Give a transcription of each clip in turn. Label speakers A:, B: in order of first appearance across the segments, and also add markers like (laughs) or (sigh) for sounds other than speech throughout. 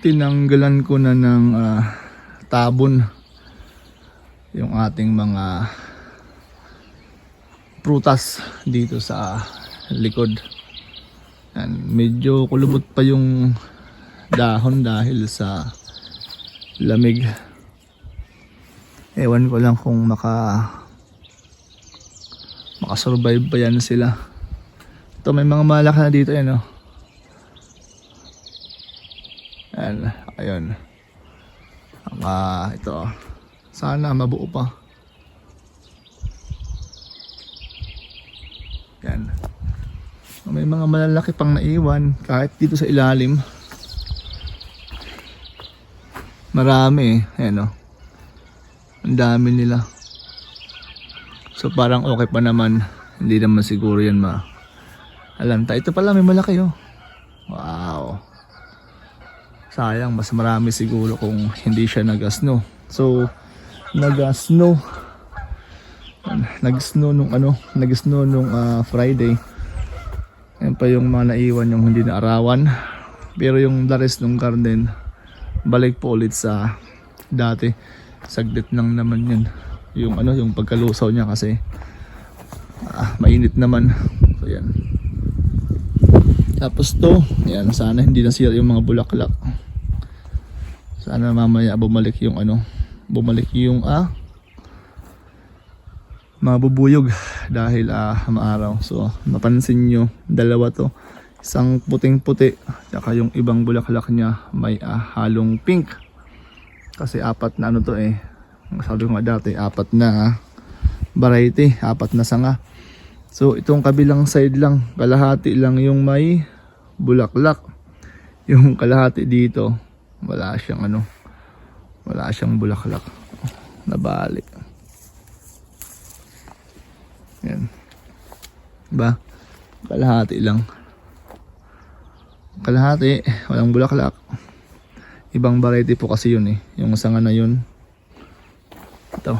A: tinanggalan ko na ng ah, tabon yung ating mga prutas dito sa likod. Yan, medyo kulubot pa yung dahon dahil sa lamig. Ewan ko lang kung maka makasurvive pa yan sila. Ito may mga malaki na dito yan oh. Yan, ayun. Ang ah, ito oh. Sana mabuo pa. Yan. May mga malalaki pang naiwan kahit dito sa ilalim. Marami eh. Ayan o. Ang dami nila. So parang okay pa naman. Hindi naman siguro yan ma. Alam ta, ito pala may malaki oh. Wow. Sayang, mas marami siguro kung hindi siya nag-snow. So, nag-snow. Nag-snow nung ano, nag-snow nung ah, Friday. Yan pa yung mga naiwan yung hindi na arawan. Pero yung the rest ng garden, balik po ulit sa dati. Saglit lang naman yun. Yung ano, yung pagkalusaw niya kasi ah, mainit naman. So yan. Tapos to, yan, sana hindi nasira yung mga bulaklak. Sana mamaya bumalik yung ano, bumalik yung ah, mabubuyog dahil ah, maaraw. So, mapansin nyo, dalawa to. Isang puting-puti, tsaka yung ibang bulaklak niya may ah, halong pink. Kasi apat na ano to eh. Sabi ko nga dati, apat na ah, variety, apat na sanga. So, itong kabilang side lang, kalahati lang yung may bulaklak. Yung kalahati dito, wala siyang ano, wala siyang bulaklak. Nabali. Yan. Diba? Kalahati lang. Kalahati, walang bulaklak. Ibang variety po kasi yun eh. Yung sanga na yun. Ito.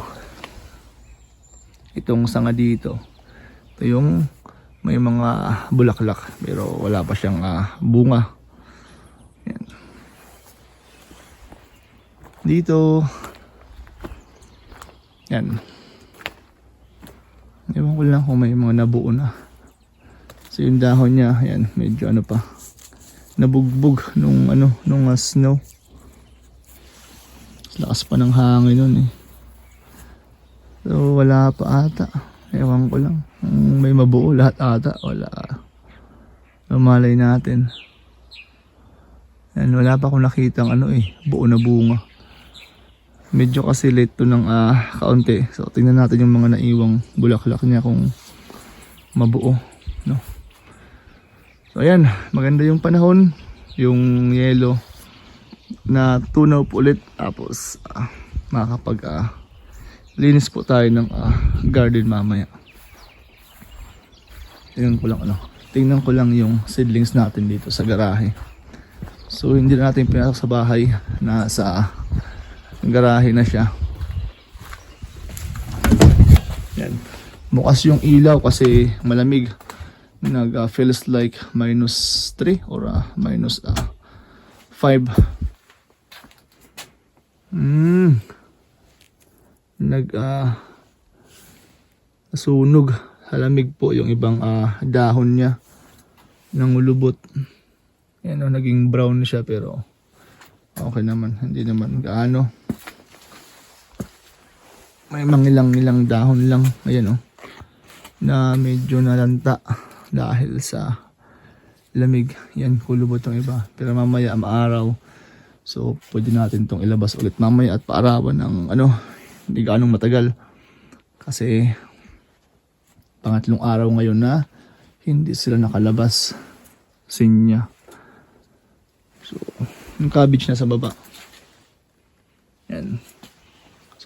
A: Itong sanga dito. Ito yung may mga bulaklak pero wala pa siyang ah, bunga. Dito. Yan. Ewan ko lang kung may mga nabuo na. So yung dahon niya, yan, medyo ano pa. Nabugbog nung ano, nung ah, snow. Lakas pa ng hangin nun eh. So wala pa ata. Ewan ko lang. Kung may mabuo lahat ata, wala. Lumalay natin. Yan, wala pa akong nakitang ano eh, buo na bunga. Medyo kasi late to ng ah, kaunti. So tingnan natin yung mga naiwang bulaklak niya kung mabuo, no. So ayan, maganda yung panahon, yung yellow na tunaw po ulit tapos ah, makakapag ah, linis po tayo ng ah, garden mamaya. Tingnan ko lang ano. Tingnan ko lang yung seedlings natin dito sa garahe. So hindi na natin pinasok sa bahay nasa garahe na siya. Yan. Bukas yung ilaw kasi malamig. Nag uh, feels like minus 3 or uh, minus uh, 5. Mm. Nag uh, sunog. Halamig po yung ibang uh, dahon niya. Nangulubot. Yan o, naging brown siya pero okay naman. Hindi naman gaano. May mangilang-ilang dahon lang. Ayan o. Na medyo nalanta dahil sa lamig. Yan, kulubot yung iba. Pero mamaya maaraw. So, pwede natin tong ilabas ulit mamaya at paarawan ng ano, hindi ganong matagal. Kasi, pangatlong araw ngayon na hindi sila nakalabas. Sinya. So, yung cabbage na sa baba. Yan.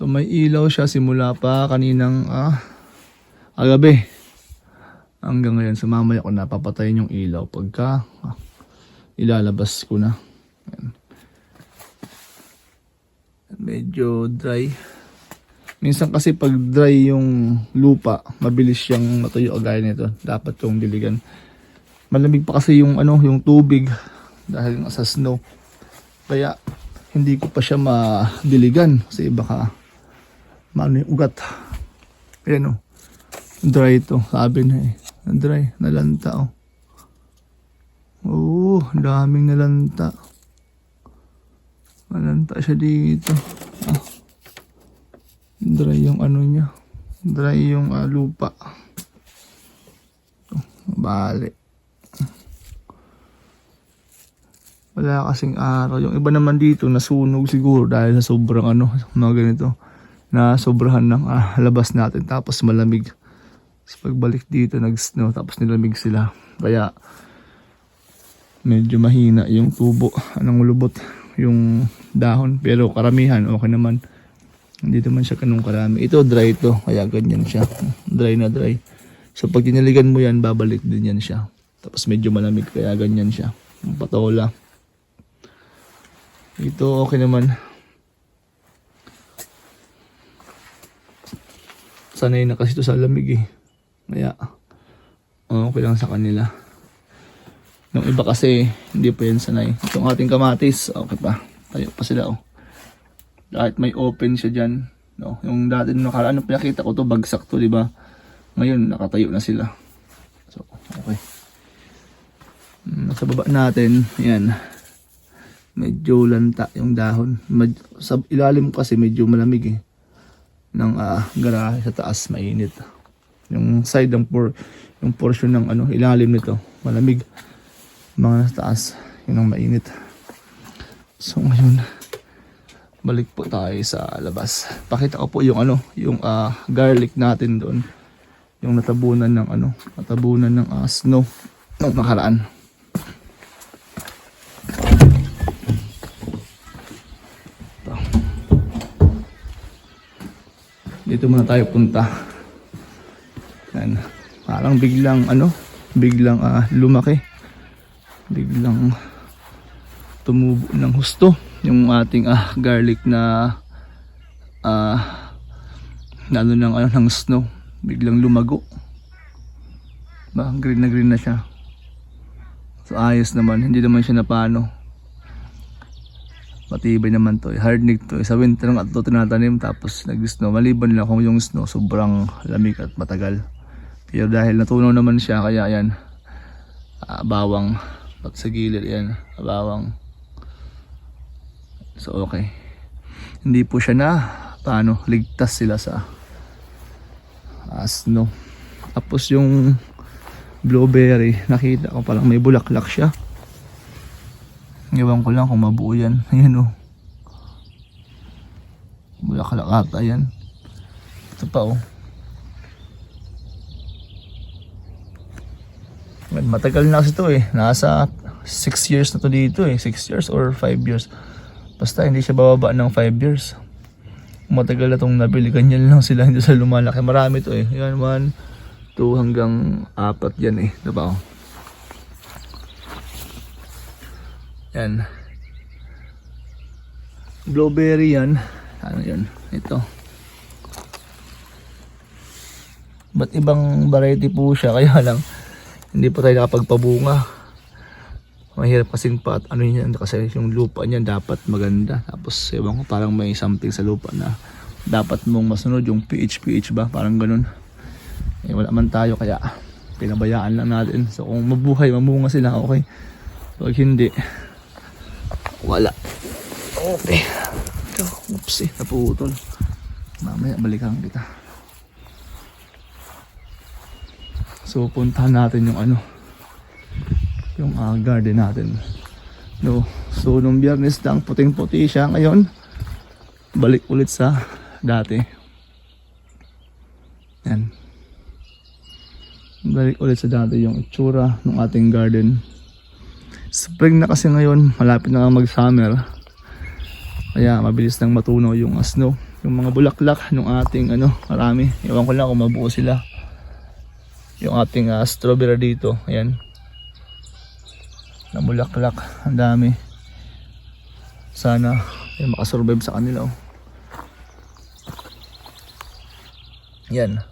A: So, may ilaw siya simula pa kaninang ah, agabi. Hanggang ngayon, so mamaya ko napapatayin yung ilaw pagka ah, ilalabas ko na. Yan. Medyo dry. Minsan kasi pag dry yung lupa, mabilis siyang matuyo gaya nito. Dapat yung diligan. Malamig pa kasi yung ano, yung tubig dahil nga sa snow. Kaya hindi ko pa siya madiligan kasi baka maano yung ugat. Ayan o. Dry ito. Sabi na eh. Dry. Nalanta o. Oo, ang daming nalanta. Nalanta siya dito. Ah. Dry yung ano niya. Dry yung ah, lupa. Bali. Wala kasing araw. Yung iba naman dito nasunog siguro dahil sa sobrang ano, mga ganito. Na sobrahan ng ah, labas natin tapos malamig. Tapos pagbalik dito nag-snow tapos nilamig sila. Kaya medyo mahina yung tubo. Anong lubot yung dahon. Pero karamihan okay naman. Hindi naman siya kanong karami. Ito dry ito. Kaya ganyan siya. Dry na dry. So pag tiniligan mo yan, babalik din yan siya. Tapos medyo malamig. Kaya ganyan siya. Yung patola. Ito okay naman. Sanay na kasi ito sa lamig eh. Kaya okay lang sa kanila. Yung iba kasi hindi pa yan sanay. Itong ating kamatis, okay pa. Tayo pa sila oh. Kahit may open siya dyan. No? Yung dati nung nakaraan, nung pinakita ko to bagsak to, di ba? Ngayon, nakatayo na sila. So, okay. Mm, Sa baba natin, yan. Medyo lanta yung dahon. Med- sa ilalim kasi medyo malamig eh. Ng ah, garahe sa taas, mainit. Yung side ng por yung portion ng ano, ilalim nito, malamig. Mga nasa taas, yun ang mainit. So ngayon, balik po tayo sa labas. Pakita ko po yung ano, yung ah, garlic natin doon. Yung natabunan ng ano, natabunan ng ah, snow nung nakaraan. Dito muna tayo punta. Yan. Parang biglang ano, biglang ah, lumaki. Biglang tumubo ng husto yung ating ah, garlic na ah na ano ng ano ng snow biglang lumago ba green na green na siya so ayos naman hindi naman siya napano matibay naman to eh. hardneck to eh. sa winter nga ito tinatanim tapos nag snow maliban lang kung yung snow sobrang lamig at matagal pero dahil natunaw naman siya kaya yan ah, bawang at sa gilid yan bawang So okay. Hindi po siya na paano ligtas sila sa uh, snow. Tapos yung blueberry, nakita ko parang may bulaklak siya. Ewan ko lang kung mabuo yan. (laughs) Ayan o. Bulaklak ata yan. Ito pa oh. Well, Matagal na kasi to eh. Nasa 6 years na to dito eh. 6 years or 5 years. Basta hindi siya bababa ng 5 years. Matagal na itong nabili. Ganyan lang sila. Hindi sila lumalaki. Marami to eh. Yan, 1, 2 hanggang 4 yan eh. Diba oh? Yan. Blueberry yan. Ano yan? Ito. Ba't ibang variety po siya? (laughs) Kaya lang, hindi pa tayo nakapagpabunga mahirap kasing pa ano yun kasi yung lupa niya dapat maganda tapos ewan ko parang may something sa lupa na dapat mong masunod yung pH pH ba parang ganun eh wala man tayo kaya pinabayaan lang natin so kung mabuhay mamunga sila okay pag hindi wala okay ito upsi naputol mamaya balikan kita so puntahan natin yung ano yung ah, garden natin. No. So nung biyernes lang puting-puti siya ngayon. Balik ulit sa dati. Yan. Balik ulit sa dati yung itsura ng ating garden. Spring na kasi ngayon, malapit na nga mag-summer. Kaya mabilis nang matunaw yung ah, snow. Yung mga bulaklak ng ating ano, marami. Ewan ko lang kung mabuo sila. Yung ating ah, strawberry dito, ayan na bulaklak ang dami sana ay makasurvive sa kanila oh. yan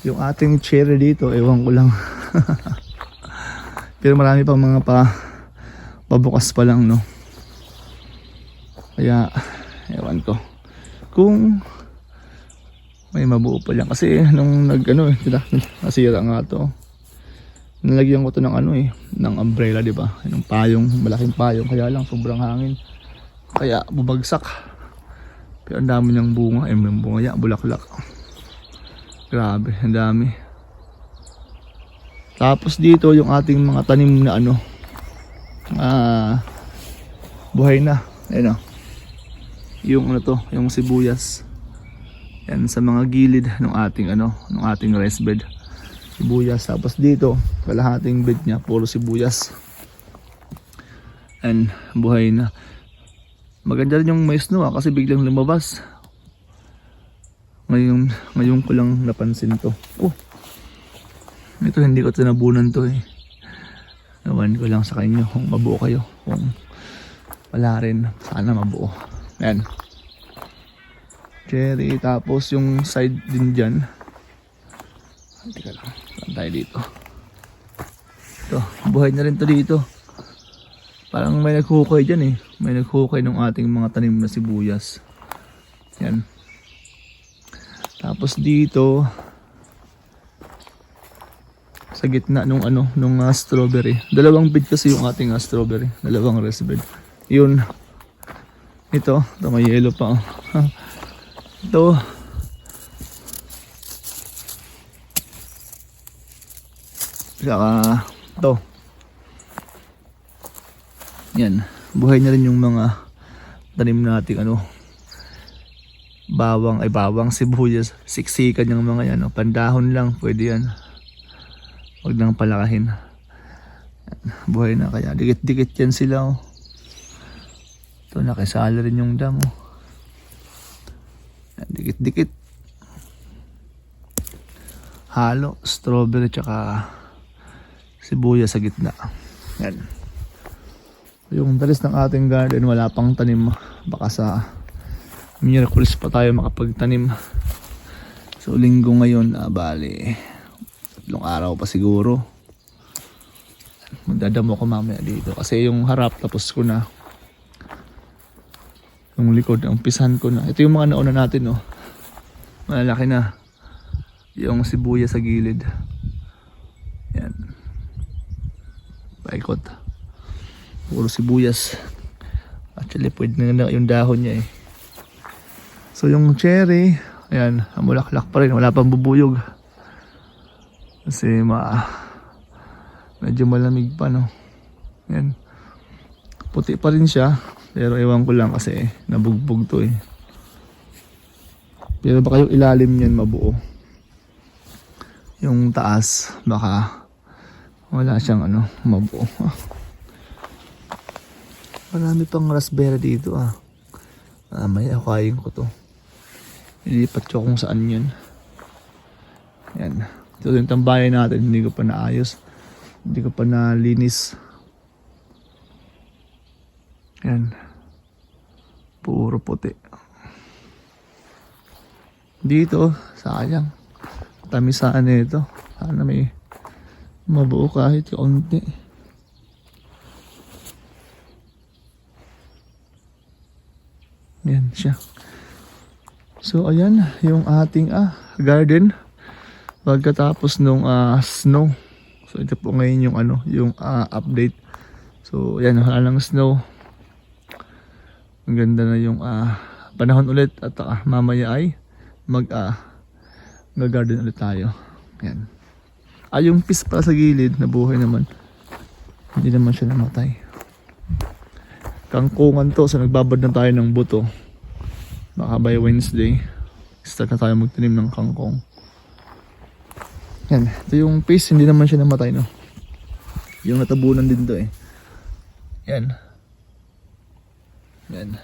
A: yung ating cherry dito ewan ko lang (laughs) pero marami pang mga pa pabukas pa lang no? Kaya ewan ko. Kung may mabuo pa lang. Kasi nung nag ano eh nasira nga to. Nalagyan ko to ng ano eh ng umbrella di ba? Ng payong malaking payong. Kaya lang sobrang hangin. Kaya bumagsak. Pero ang dami ng bunga. Eh bunga. Ya bulaklak. Grabe ang dami tapos dito yung ating mga tanim na ano ah buhay na. Ayun o. Yung ano to yung sibuyas. Yan sa mga gilid ng ating ano ng ating rice bed. Sibuyas. Tapos dito kalahating bed niya puro sibuyas. And buhay na. Maganda rin yung may snow ah, kasi biglang lumabas. Ngayon ngayon ko lang napansin to. Oh ito hindi ko tinabunan to eh Ewan ko lang sa kanyo kung mabuo kayo. Kung wala rin, sana mabuo. Ayan. Cherry, tapos yung side din dyan. Teka lang, saan tayo dito? Ito, buhay na rin to dito. Parang may naghukay dyan eh. May naghukay ng ating mga tanim na sibuyas. Yan. Tapos dito, sa gitna nung ano nung ah, strawberry. Dalawang bed kasi yung ating ah, strawberry, dalawang rest bed. Yun. Ito, ito may yellow pa. oh. ito. Saka ito. Yan, buhay na rin yung mga tanim nating ano bawang ay bawang sibuyas siksikan yung mga yan oh. pandahon lang pwede yan Huwag nang palakahin. Buhay na kaya. Dikit-dikit yan sila. Oh. Ito, nakisala rin yung dam. Oh. Dikit-dikit. Halo, strawberry, tsaka sibuyas sa gitna. Yan. Yung dalis ng ating garden, wala pang tanim. Baka sa Miraculous pa tayo makapagtanim. So, linggo ngayon, ah, bali, tatlong araw pa siguro. Magdadamo ko mamaya dito. Kasi yung harap tapos ko na. Yung likod umpisan ko na. Ito yung mga nauna natin no? Malalaki na. Yung sibuya sa gilid. Yan. Paikot. Puro sibuyas. Actually pwede na yung dahon niya eh. So yung cherry ayan mulaklak pa rin. Wala pang bubuyog kasi ma medyo malamig pa no. Yan. Puti pa rin siya. Pero ewan ko lang kasi nabugbog to eh. Pero baka yung ilalim niyan mabuo. Yung taas baka wala siyang ano mabuo. Ah. (laughs) Marami pang raspberry dito ah. Ah, may akayin ko to. Ilipat ko kung saan yun. Yan. Ito yung tambayan natin, hindi ko pa naayos. Hindi ko pa nalinis. Yan. Puro puti. Dito, sayang. Tamisaan na ito. Sana may mabuo kahit kaunti. Yan siya. So ayan, yung ating ah, garden pagkatapos nung ah, snow. So ito po ngayon yung ano, yung ah, update. So yan, wala lang snow. Ang ganda na yung ah, panahon ulit at ah, mamaya ay mag ah, garden ulit tayo. Yan. Ah, yung piece pa sa gilid na buhay naman. Hindi naman siya namatay. Kangkungan to, so nagbabad na tayo ng buto. Baka by Wednesday, start na tayo magtanim ng kangkong. Yan, ito yung piece, hindi naman siya namatay, no? Yung natabunan din to eh. Yan. Yan.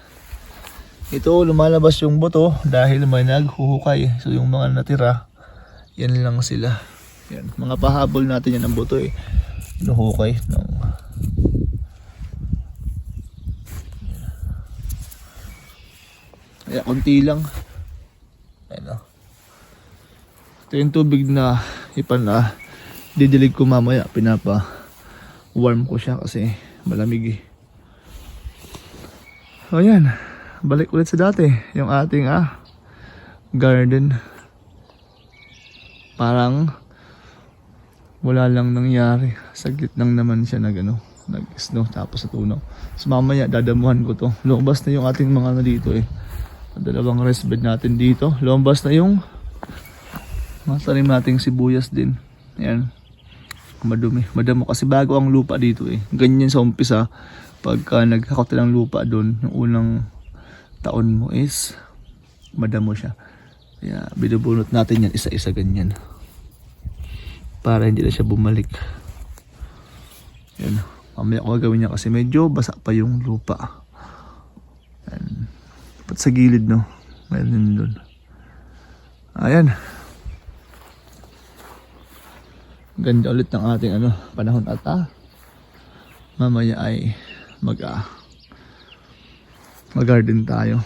A: Ito, lumalabas yung buto dahil may naghuhukay. So yung mga natira, yan lang sila. Yan, mga pahabol natin yan ang buto eh. Nuhukay ng Kaya konti lang. Ayan o. Ito yung tubig na ipan na didilig ko mamaya. Pinapa warm ko siya kasi malamig eh. So yan, balik ulit sa dati, yung ating ah, garden. Parang wala lang nangyari. Saglit lang naman siya nag ano, nag-snow tapos natunaw. So mamaya dadamuhan ko to. Lumabas na yung ating mga ano dito eh. Ang Dalawang rest bed natin dito. Lumabas na yung mga tanim nating sibuyas din. Ayan. Madumi. Madamo kasi bago ang lupa dito eh. Ganyan sa umpisa. Pagka nagkakot ng lupa doon, yung unang taon mo is madamo siya. Kaya binubunot natin yan isa-isa ganyan. Para hindi na siya bumalik. Yan. Mamaya ko gagawin niya kasi medyo basa pa yung lupa. Yan. Dapat sa gilid no. Meron din doon. Ayan. Ganda ulit ng ating ano, panahon at ah. Mamaya ay mag ah, mag-garden tayo.